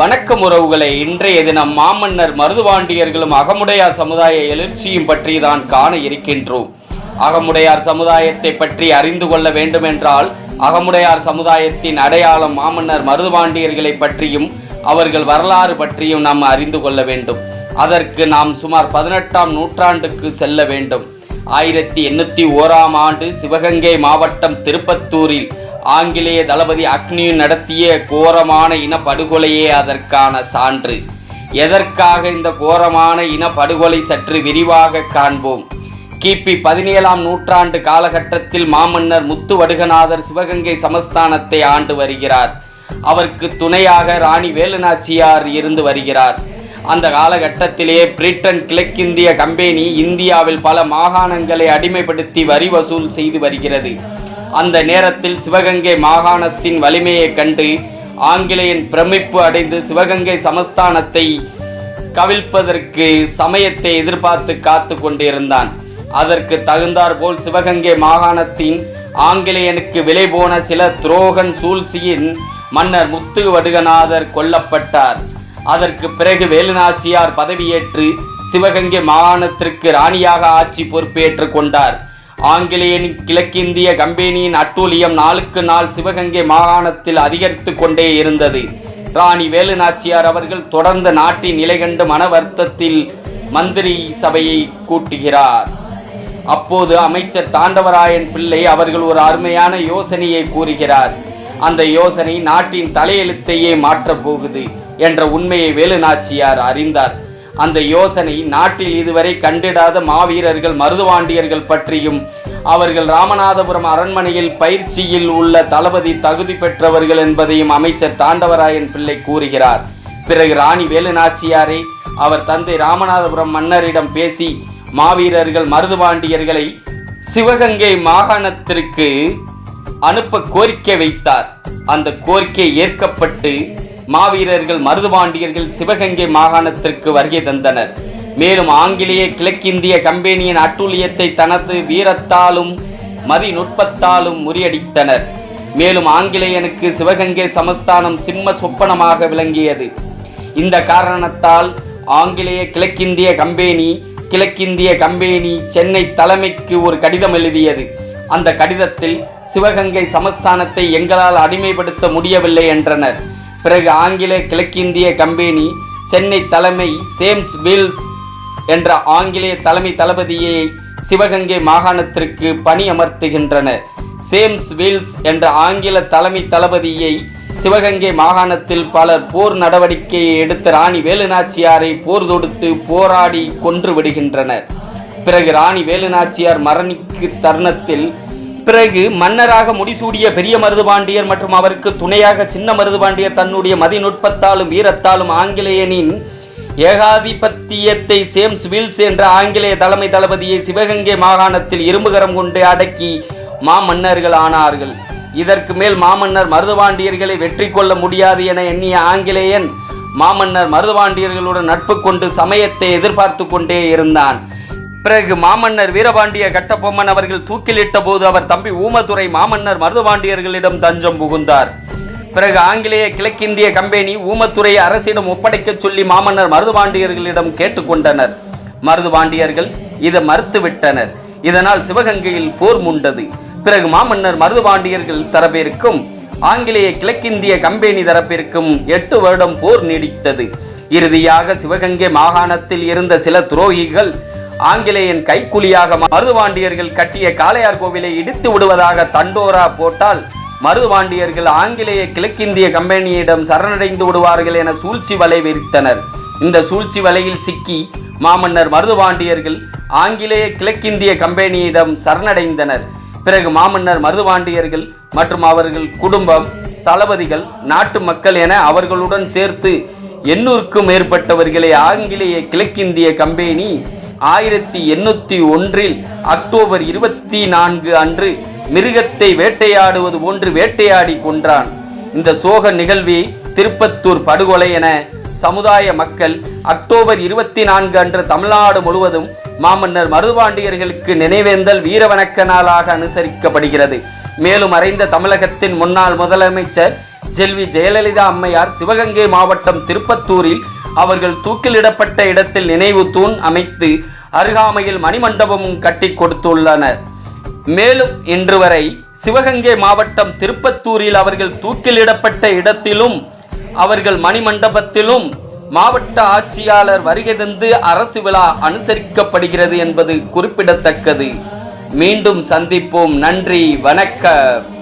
வணக்கம் உறவுகளை. இன்றைய தினம் மாமன்னர் மருதுபாண்டியர்களும் அகமுடையார் சமுதாய எழுச்சியும் பற்றி தான் காண இருக்கின்றோம். அகமுடையார் சமுதாயத்தை பற்றி அறிந்து கொள்ள வேண்டுமென்றால் அகமுடையார் சமுதாயத்தின் அடையாளம் மாமன்னர் மருதுபாண்டியர்களை பற்றியும் அவர்கள் வரலாறு பற்றியும் நாம் அறிந்து கொள்ள வேண்டும். அதற்கு நாம் சுமார் பதினெட்டாம் நூற்றாண்டுக்கு செல்ல வேண்டும். ஆயிரத்தி எண்ணூற்றி ஓராம் ஆண்டு சிவகங்கை மாவட்டம் திருப்பத்தூரில் ஆங்கிலேய தளபதி அக்னி நடத்திய கோரமான இன படுகொலையே அதற்கான சான்று. எதற்காக இந்த கோரமான இன படுகொலை சற்று விரிவாக காண்போம். கிபி பதினேழாம் நூற்றாண்டு காலகட்டத்தில் மாமன்னர் முத்து வடுகநாதர் சிவகங்கை சமஸ்தானத்தை ஆண்டு வருகிறார். அவருக்கு துணையாக ராணி வேலுநாச்சியார் இருந்து வருகிறார். அந்த காலகட்டத்திலே பிரிட்டன் கிழக்கிந்திய கம்பெனி இந்தியாவில் பல மாகாணங்களை அடிமைப்படுத்தி வரி வசூல் செய்து வருகிறது. அந்த நேரத்தில் சிவகங்கை மாகாணத்தின் வலிமையைக் கண்டு ஆங்கிலேயன் பிரமிப்பு அடைந்து சிவகங்கை சமஸ்தானத்தை கவிழ்ப்பதற்கு சமயத்தை எதிர்பார்த்து காத்து கொண்டிருந்தான். அதற்கு தகுந்தாற்போல் சிவகங்கை மாகாணத்தின் ஆங்கிலேயனுக்கு விலை போன சில துரோகன் சூழ்ச்சியின் மன்னர் முத்து வடுகநாதர் கொல்லப்பட்டார். அதற்கு பிறகு வேலுநாச்சியார் பதவியேற்று சிவகங்கை மாகாணத்திற்கு ராணியாக ஆட்சி பொறுப்பேற்றுக் கொண்டார். ஆங்கிலேயன் கிழக்கிந்திய கம்பெனியின் அட்டூழியம் நாளுக்கு நாள் சிவகங்கை மாகாணத்தில் அதிகரித்து கொண்டே இருந்தது. ராணி வேலுநாச்சியார் அவர்கள் தொடர்ந்து நாட்டின் நிலை கண்டு மன வருத்தத்தில் மந்திரி சபையை கூட்டுகிறார். அப்போது அமைச்சர் தாண்டவராயன் பிள்ளை அவர்கள் ஒரு அருமையான யோசனையை கூறுகிறார். அந்த யோசனை நாட்டின் தலையெழுத்தையே மாற்றப் போகுது என்ற உண்மையை வேலுநாச்சியார் அறிந்தார். அந்த யோசனை நாட்டில் இதுவரை கண்டிடாத மாவீரர்கள் மருதுவாண்டியர்கள் பற்றியும் அவர்கள் ராமநாதபுரம் அரண்மனையில் பயிற்சியில் உள்ள தளபதி தகுதி பெற்றவர்கள் என்பதையும் அமைச்சர் தாண்டவராயன் பிள்ளை கூறுகிறார். பிறகு ராணி வேலுநாச்சியாரை அவர் தந்தை ராமநாதபுரம் மன்னரிடம் பேசி மாவீரர்கள் மருதுபாண்டியர்களை சிவகங்கை மாகாணத்திற்கு அனுப்ப கோரிக்கை வைத்தார். அந்த கோரிக்கை ஏற்கப்பட்டு மாவீரர்கள் மருதுபாண்டியர்கள் சிவகங்கை மாகாணத்திற்கு வருகை தந்தனர். மேலும் ஆங்கிலேய கிழக்கிந்திய கம்பெனியின் அட்டூழியத்தை தனது வீரத்தாலும் மதி நுட்பத்தாலும் முறியடித்தனர். மேலும் ஆங்கிலேயனுக்கு சிவகங்கை சமஸ்தானம் சிம்ம சொப்பனமாக விளங்கியது. இந்த காரணத்தால் ஆங்கிலேய கிழக்கிந்திய கம்பெனி கிழக்கிந்திய கம்பெனி சென்னை தலைமைக்கு ஒரு கடிதம் எழுதியது. அந்த கடிதத்தில் சிவகங்கை சமஸ்தானத்தை எங்களால் அடிமைப்படுத்த முடியவில்லை என்றனர். பிறகு ஆங்கில கிழக்கிந்திய கம்பெனி சென்னை தலைமை சேம்ஸ் வில்ஸ் என்ற ஆங்கிலேய தலைமை தளபதியை சிவகங்கை மாகாணத்திற்கு பணியமர்த்துகின்றனர். சேம்ஸ் வில்ஸ் என்ற ஆங்கில தலைமை தளபதியை சிவகங்கை மாகாணத்தில் பலர் போர் நடவடிக்கையை எடுத்த ராணி வேலுநாச்சியாரை போர் தொடுத்து போராடி கொன்று விடுகின்றனர். பிறகு ராணி வேலுநாச்சியார் மரணிக்கு தருணத்தில் பிறகு மன்னராக முடிசூடிய பெரிய மருதுபாண்டியர் மற்றும் அவருக்கு துணையாக சின்ன மருதுபாண்டியர் தன்னுடைய மதிநுட்பத்தாலும் வீரத்தாலும் ஆங்கிலேயனின் ஏகாதிபத்தியத்தை சேம்ஸ் வில்ஸ் என்ற ஆங்கிலேய தலைமை தளபதியை சிவகங்கை மாகாணத்தில் இரும்புகரம் கொண்டு அடக்கி மாமன்னர்கள் ஆனார்கள் இதற்கு மேல் மாமன்னர் மருதுபாண்டியர்களை வெற்றி கொள்ள முடியாது என எண்ணிய ஆங்கிலேயன் மாமன்னர் மருதுபாண்டியர்களுடன் நட்பு கொண்டு சமயத்தை எதிர்பார்த்து கொண்டே இருந்தான். பிறகு மாமன்னர் வீரபாண்டிய கட்டபொம்மன் அவர்கள் தூக்கிலிட்ட போது அவர் தம்பி ஊமதுரை மாமன்னர் மருதுபாண்டியர்களிடம் தஞ்சம் புகுந்தார். பிறகு ஆங்கிலேய கிழக்கிந்திய கம்பெனி ஊமத்துறை அரசிடம் ஒப்படைக்கச் சொல்லி மாமன்னர் மருதுபாண்டியர்களிடம் கேட்டுக்கொண்டனர். மருதுபாண்டியர்கள் இதை மறுத்துவிட்டனர். இதனால் சிவகங்கையில் போர் முண்டது. பிறகு மாமன்னர் மருதுபாண்டியர்கள் தரப்பிற்கும் ஆங்கிலேய கிழக்கிந்திய கம்பெனி தரப்பிற்கும் எட்டு வருடம் போர் நீடித்தது. இறுதியாக சிவகங்கை மாகாணத்தில் இருந்த சில துரோகிகள் ஆங்கிலேயன் கைக்குலியாக மருதுவாண்டியர்கள் கட்டிய காளையார் கோவிலை இடித்து விடுவதாக தண்டோரா போட்டால் மருதுவாண்டியர்கள் ஆங்கிலேய கிழக்கிந்திய கம்பெனியிடம் சரணடைந்து விடுவார்கள் என சூழ்ச்சி வலை விரித்தனர். இந்த சூழ்ச்சி வலையில் சிக்கி மாமன்னர் மருதுவாண்டியர்கள் ஆங்கிலேய கிழக்கிந்திய கம்பெனியிடம் சரணடைந்தனர். பிறகு மாமன்னர் மருதுவாண்டியர்கள் மற்றும் அவர்கள் குடும்பம் தளபதிகள் நாட்டு மக்கள் என அவர்களுடன் சேர்த்து எண்ணூறுக்கும் மேற்பட்டவர்களை ஆங்கிலேய கிழக்கிந்திய கம்பெனி ஆயிரத்தி எண்ணூத்தி ஒன்றில் அக்டோபர் இருபத்தி நான்கு அன்று மிருகத்தை வேட்டையாடுவது போன்று வேட்டையாடி கொன்றான். இந்த சோக நிகழ்வை திருப்பத்தூர் படுகொலை என சமுதாய மக்கள் அக்டோபர் இருபத்தி நான்கு அன்று தமிழ்நாடு முழுவதும் மாமன்னர் மருதுபாண்டியர்களுக்கு நினைவேந்தல் வீரவணக்க நாளாக அனுசரிக்கப்படுகிறது. மேலும் மறைந்த தமிழகத்தின் முன்னாள் முதலமைச்சர் செல்வி ஜெயலலிதா அம்மையார் சிவகங்கை மாவட்டம் திருப்பத்தூரில் அவர்கள் தூக்கிலிடப்பட்ட இடத்தில் நினைவு தூண் அமைத்து அருகாமையில் மணிமண்டபமும் கட்டி கொடுத்துள்ளனர். மேலும் இன்று வரை சிவகங்கை மாவட்டம் திருப்பத்தூரில் அவர்கள் தூக்கிலிடப்பட்ட இடத்திலும் அவர்கள் மணிமண்டபத்திலும் மாவட்ட ஆட்சியாளர் வருகை தந்து அரசு விழா அனுசரிக்கப்படுகிறது என்பது குறிப்பிடத்தக்கது. மீண்டும் சந்திப்போம். நன்றி. வணக்கம்.